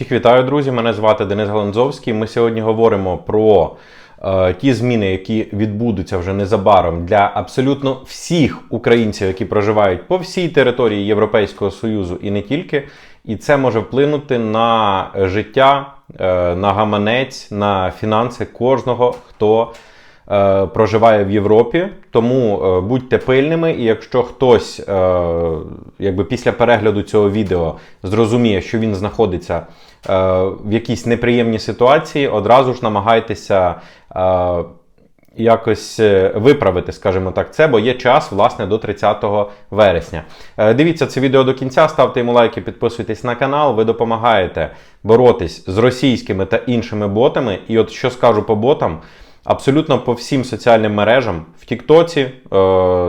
Всіх вітаю, друзі! Мене звати Денис Галанзовський. Ми сьогодні говоримо про е, ті зміни, які відбудуться вже незабаром для абсолютно всіх українців, які проживають по всій території Європейського Союзу і не тільки. І це може вплинути на життя, е, на гаманець, на фінанси кожного, хто проживає в Європі. Тому е, будьте пильними, і якщо хтось е, якби після перегляду цього відео зрозуміє, що він знаходиться е, в якійсь неприємній ситуації, одразу ж намагайтеся. Е, Якось е, виправити, скажімо так, це, бо є час, власне, до 30 вересня. Е, Дивіться це відео до кінця, ставте йому лайки, підписуйтесь на канал. Ви допомагаєте боротись з російськими та іншими ботами. І от що скажу по ботам, абсолютно по всім соціальним мережам в Тіктоці е,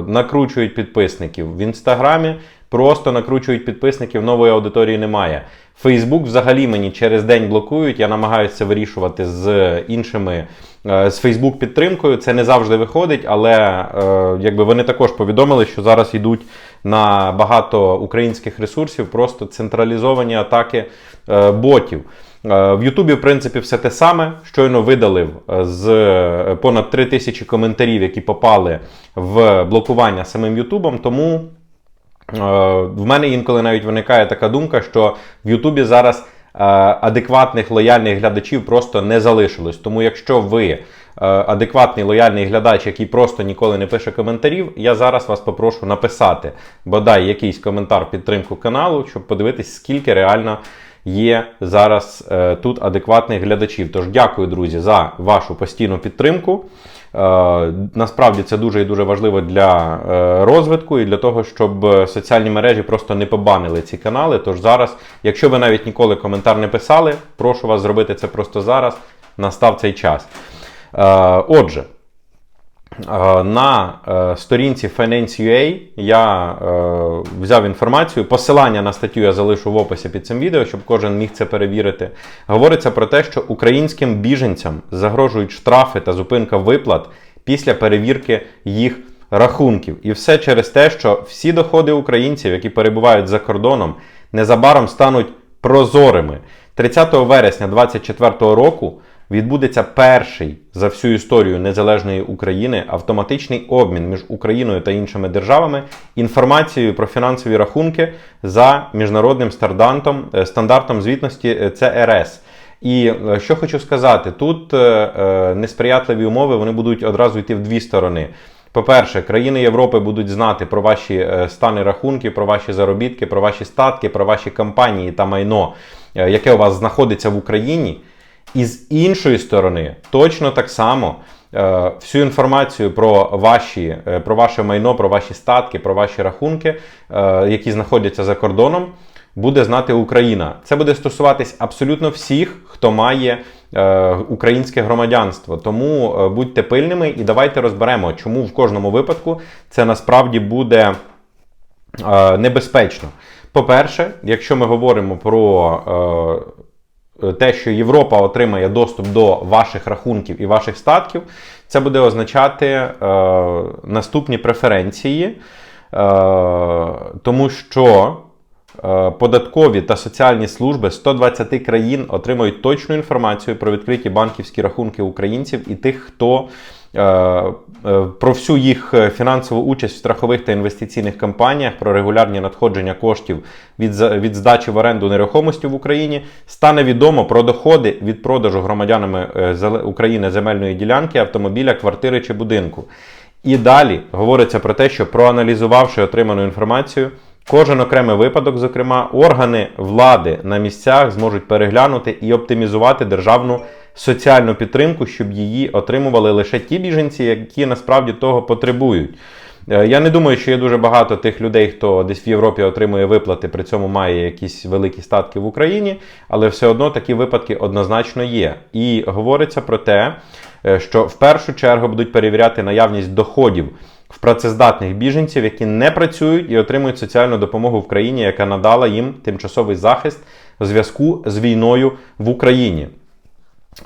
накручують підписників, в Інстаграмі просто накручують підписників, нової аудиторії немає. Фейсбук взагалі мені через день блокують. Я намагаюся вирішувати з іншими е, з Фейсбук підтримкою. Це не завжди виходить, але е, якби вони також повідомили, що зараз йдуть на багато українських ресурсів просто централізовані атаки е, ботів. Е, В Ютубі, в принципі, все те саме. Щойно видалив е, з е, понад 3 тисячі коментарів, які попали в блокування самим Ютубом. Тому В мене інколи навіть виникає така думка, що в Ютубі зараз адекватних лояльних глядачів просто не залишилось. Тому якщо ви адекватний лояльний глядач, який просто ніколи не пише коментарів, я зараз вас попрошу написати бодай якийсь коментар підтримку каналу, щоб подивитись, скільки реально є зараз е, тут адекватних глядачів. Тож дякую, друзі, за вашу постійну підтримку. Е, Насправді це дуже і дуже важливо для е, розвитку і для того, щоб е, соціальні мережі просто не побанили ці канали. Тож зараз, якщо ви навіть ніколи коментар не писали, прошу вас зробити це просто зараз. Настав цей час. Е, Отже. Е, На е, сторінці Finance.ua я е, взяв інформацію. Посилання на статтю я залишу в описі під цим відео, щоб кожен міг це перевірити. Говориться про те, що українським біженцям загрожують штрафи та зупинка виплат після перевірки їх рахунків. І все через те, що всі доходи українців, які перебувають за кордоном, незабаром стануть прозорими. 30 вересня 2024 року відбудеться перший за всю історію незалежної України автоматичний обмін між Україною та іншими державами інформацією про фінансові рахунки за міжнародним стандартом, е, стандартом звітності е, ЦРС. І е, що хочу сказати, тут несприятливі умови вони будуть одразу йти в дві сторони. По-перше, країни Європи будуть знати про ваші стани рахунки, про ваші заробітки, про ваші статки, про ваші компанії та майно, яке у вас знаходиться в Україні. І з іншої сторони, точно так само е, всю інформацію про ваші, е, про ваше майно, про ваші статки, про ваші рахунки, е, які знаходяться за кордоном, буде знати Україна. Це буде стосуватись абсолютно всіх, хто має українське громадянство. Тому будьте пильними і давайте розберемо, чому в кожному випадку це насправді буде небезпечно. По-перше, якщо ми говоримо про те, що Європа отримає доступ до ваших рахунків і ваших статків, це буде означати е, наступні преференції, е, тому що е, податкові та соціальні служби 120 країн отримують точну інформацію про відкриті банківські рахунки українців і тих, хто е, е, про всю їх е, фінансову участь в страхових та інвестиційних кампаніях, про регулярні надходження коштів від, від здачі в оренду нерухомості в Україні, стане відомо про доходи від продажу громадянами е, України земельної ділянки, автомобіля, квартири чи будинку. І далі говориться про те, що проаналізувавши отриману інформацію, кожен окремий випадок, зокрема, органи влади на місцях зможуть переглянути і оптимізувати державну соціальну підтримку, щоб її отримували лише ті біженці, які насправді того потребують. Е, Я не думаю, що є дуже багато тих людей, хто десь в Європі отримує виплати, при цьому має якісь великі статки в Україні, але все одно такі випадки однозначно є. І говориться про те, е, що в першу чергу будуть перевіряти наявність доходів в працездатних біженців, які не працюють і отримують соціальну допомогу в країні, яка надала їм тимчасовий захист у зв'язку з війною в Україні.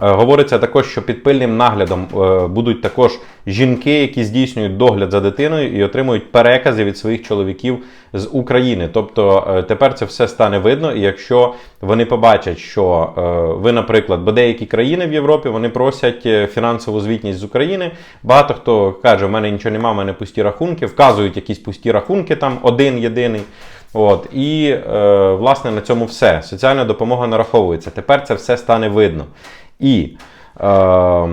Е, Говориться також, що під пильним наглядом е, будуть також жінки, які здійснюють догляд за дитиною і отримують перекази від своїх чоловіків з України. Тобто е, тепер це все стане видно, і якщо вони побачать, що ви, наприклад, бо деякі країни в Європі вони просять фінансову звітність з України. Багато хто каже, в мене нічого немає, в мене пусті рахунки, вказують якісь пусті рахунки, там один єдиний. От і е, власне на цьому все. Соціальна допомога нараховується. Тепер це все стане видно. І е,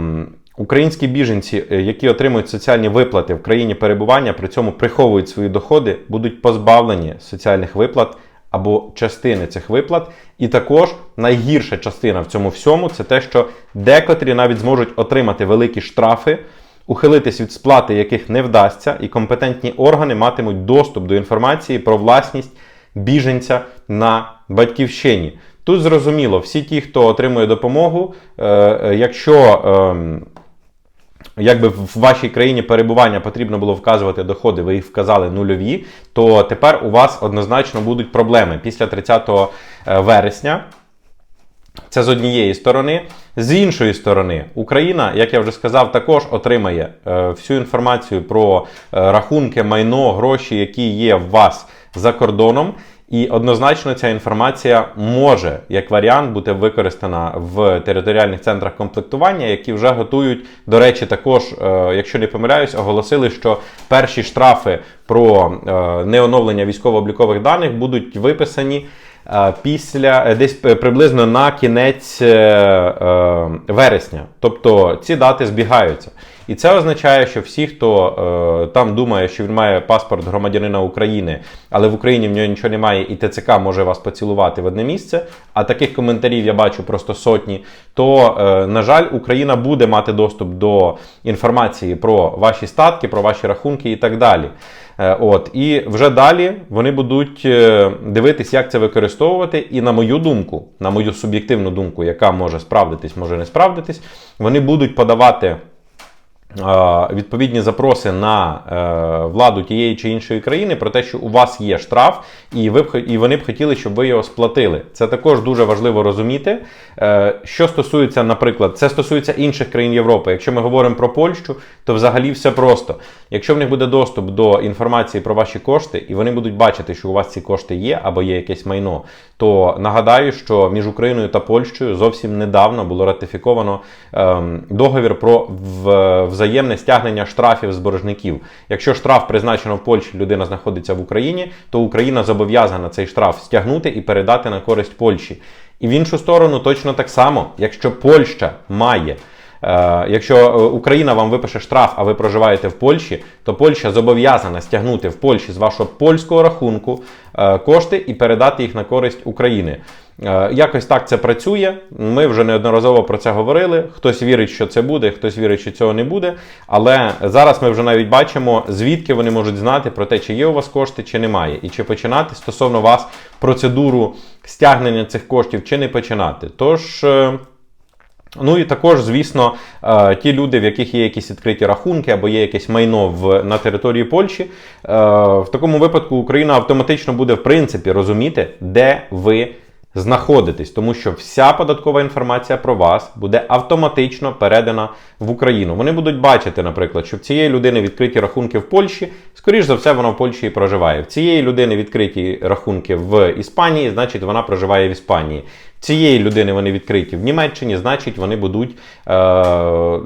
українські біженці, е, які отримують соціальні виплати в країні перебування, при цьому приховують свої доходи, будуть позбавлені соціальних виплат або частини цих виплат. І також найгірша частина в цьому всьому це те, що декотрі навіть зможуть отримати великі штрафи. Ухилитись від сплати, яких не вдасться, і компетентні органи матимуть доступ до інформації про власність біженця на батьківщині. Тут зрозуміло, всі ті, хто отримує допомогу, е, е, якщо е, якби в вашій країні перебування потрібно було вказувати доходи, ви їх вказали нульові, то тепер у вас однозначно будуть проблеми після 30 вересня. Це з однієї сторони. З іншої сторони, Україна, як я вже сказав, також отримає е, всю інформацію про е, рахунки, майно, гроші, які є в вас за кордоном. І однозначно ця інформація може, як варіант, бути використана в територіальних центрах комплектування, які вже готують. До речі, також, е, якщо не помиляюсь, оголосили, що перші штрафи про е, неоновлення військово-облікових даних будуть виписані. е, Після десь приблизно на кінець вересня, тобто ці дати збігаються. І це означає, що всі, хто е, там думає, що він має паспорт громадянина України, але в Україні в нього нічого немає, і ТЦК може вас поцілувати в одне місце. А таких коментарів я бачу просто сотні. То, е, на жаль, Україна буде мати доступ до інформації про ваші статки, про ваші рахунки і так далі. Е, От і вже далі вони будуть е, дивитись, як це використовувати. І на мою думку, на мою суб'єктивну думку, яка може справдитись, може не справдитись, вони будуть подавати. Відповідні запроси на е, владу тієї чи іншої країни про те, що у вас є штраф, і ви б і вони б хотіли, щоб ви його сплатили. Це також дуже важливо розуміти. Е, що стосується, наприклад, це стосується інших країн Європи. Якщо ми говоримо про Польщу, то взагалі все просто. Якщо в них буде доступ до інформації про ваші кошти, і вони будуть бачити, що у вас ці кошти є або є якесь майно, то нагадаю, що між Україною та Польщею зовсім недавно було ратифіковано ем, договір про в- взаємне стягнення штрафів з боржників. Якщо штраф призначено в Польщі, людина знаходиться в Україні, то Україна зобов'язана цей штраф стягнути і передати на користь Польщі. І в іншу сторону точно так само, якщо Польща має. Е, Якщо е, Україна вам випише штраф, а ви проживаєте в Польщі, то Польща зобов'язана стягнути в Польщі з вашого польського рахунку е, кошти і передати їх на користь України. Якось так це працює. Ми вже неодноразово про це говорили. Хтось вірить, що це буде, хтось вірить, що цього не буде. Але зараз ми вже навіть бачимо, звідки вони можуть знати про те, чи є у вас кошти, чи немає, і чи починати стосовно вас процедуру стягнення цих коштів, чи не починати. Тож. Ну і також, звісно, е, ті люди, в яких є якісь відкриті рахунки або є якесь майно в, на території Польщі, е, в такому випадку Україна автоматично буде в принципі розуміти, де ви знаходитесь, тому що вся податкова інформація про вас буде автоматично передана в Україну. Вони будуть бачити, наприклад, що в цієї людини відкриті рахунки в Польщі, скоріш за все, вона в Польщі і проживає. В цієї людини відкриті рахунки в Іспанії, значить вона проживає в Іспанії. Цієї людини вони відкриті в Німеччині, значить вони будуть. Е-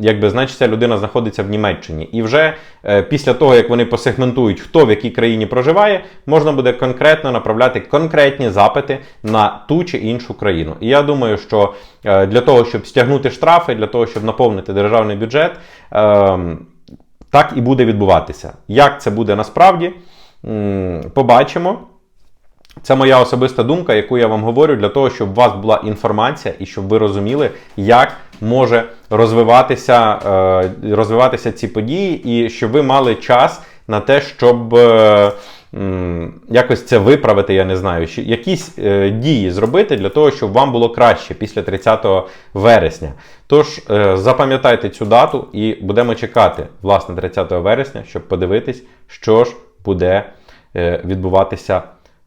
Якби значить, ця людина знаходиться в Німеччині, і вже е, після того, як вони посегментують, хто в якій країні проживає, можна буде конкретно направляти конкретні запити на ту чи іншу країну. І я думаю, що е, для того, щоб стягнути штрафи, для того, щоб наповнити державний бюджет, е, так і буде відбуватися. Як це буде насправді, м, побачимо. Це моя особиста думка, яку я вам говорю, для того, щоб у вас була інформація і щоб ви розуміли, як може розвиватися, е, розвиватися ці події, і щоб ви мали час на те, щоб е, якось це виправити, я не знаю, якісь е, дії зробити для того, щоб вам було краще після 30 вересня. Тож запам'ятайте цю дату і будемо чекати власне 30 вересня, щоб подивитись, що ж буде відбуватися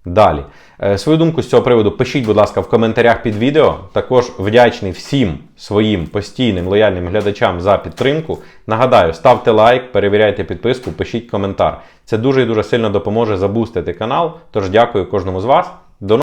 Далі. Е, Свою думку з цього приводу пишіть, будь ласка, в коментарях під відео. Також вдячний всім своїм постійним лояльним глядачам за підтримку. Нагадаю, ставте лайк, перевіряйте підписку, пишіть коментар. Це дуже і дуже сильно допоможе забустити канал. Тож дякую кожному з вас.